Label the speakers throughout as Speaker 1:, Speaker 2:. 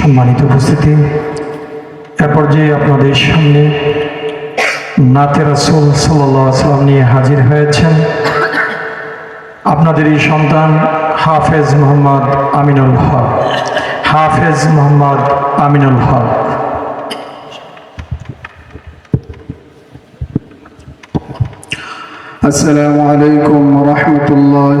Speaker 1: সম্মানিত উপস্থিতি। এ পর্যায়ে আপনাদের সামনে নাতে রাসুল সাল্লাম নিয়ে হাজির হয়েছেন আপনাদের এই সন্তান হাফেজ মোহাম্মদ আমিনুল হক। হাফেজ মোহাম্মদ আমিনুল হক।
Speaker 2: আসসালামু আলাইকুম রহমতুল্লাহ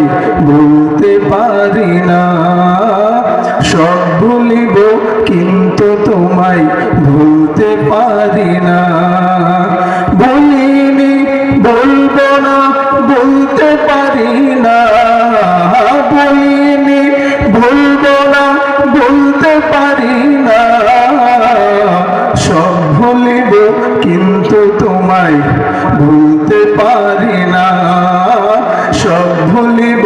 Speaker 2: তোমায় বলতে পারি না। সব ভুলিব কিন্তু তোমায় ভুলতে পারি না। ভুলিব, কিন্তু তোমায় ভুলতে পারি না। সব ভুলিব,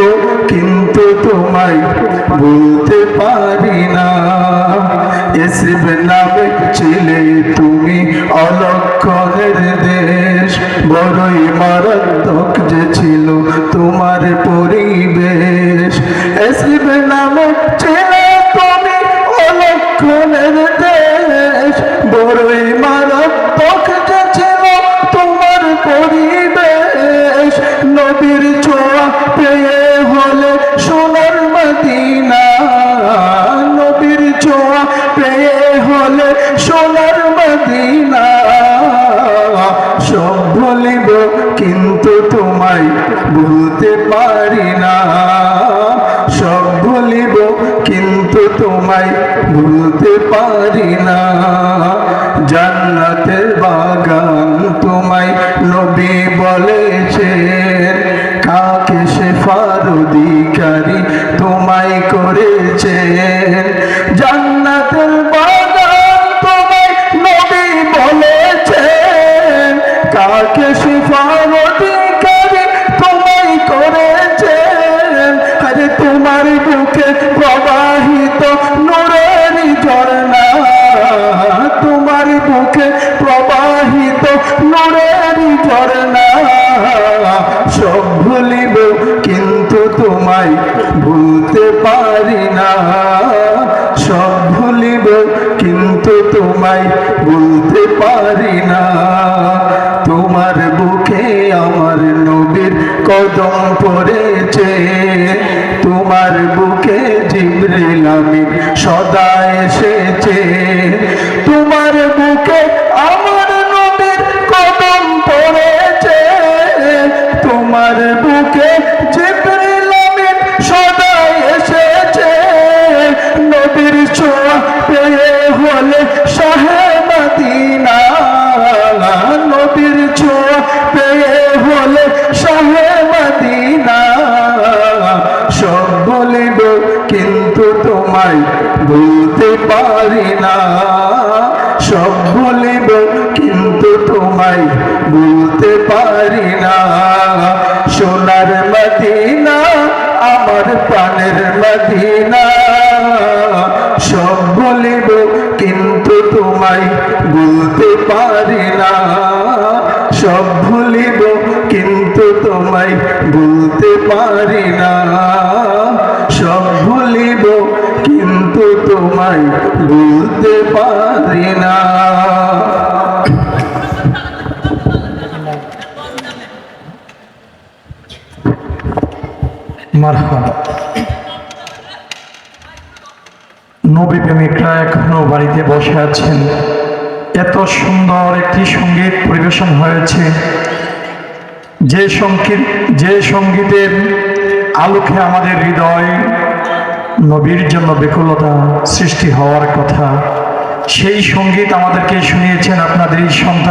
Speaker 2: কিন্তু তোমায় ভুলতে পারি না। এসব নামে ছিলে তুমি অলক্ষণের দেশ। বড়ই মারাত্মক যে ছিল তোমার পরিবেশ। এসব নামে ছিলে তুমি অলক্ষণের দেশ। বড়ই তোমায় ভুলতে পারি না। সব ভুলিব কিন্তু তোমায় ভুলতে পারি না। জান্নাতের বাগান তোমায় নবী বলেছেন, কাকে সে অধিকারী তোমায় করেছেন? জান্নাতের বাগান তোমায় নবী বলেছেন, কাকে সে তোমার বুকে প্রবাহিত নূরের ঝর্ণা। তোমার বুকে প্রবাহিত নূরের ঝর্ণা। সব ভুলিব কিন্তু তোমায় ভুলতে পারি না। সব ভুলিব কিন্তু তোমায় ভুলতে পারি না। তোমার বুকে আমার নবীর কদম পড়েছে। তোমার বুকে জিবরিল আমিন সদা এসেছে। বলতে পারি না। সব বলিব কিন্তু তোমায় বলতে পারি না। সোনার মদিনা, আমার প্রাণের মদিনা। সব বলিব কিন্তু তোমায় বলতে পারি না। সব ভুলিব কিন্তু তোমায় বলতে পারি না। তোমায় পারি না।
Speaker 1: নবী প্রেমিকরা এখনও বাড়িতে বসে আছেন। এত সুন্দর একটি সংগীত পরিবেশন হয়েছে। যে সংগীত যে সঙ্গীতের আলোকে আমাদের হৃদয় নবীর জন্য বিকুলতা সৃষ্টি হওয়ার কথা। সেই সংগীত আমাদেরকে শুনিয়েছেন আপনাদের এই সন্তান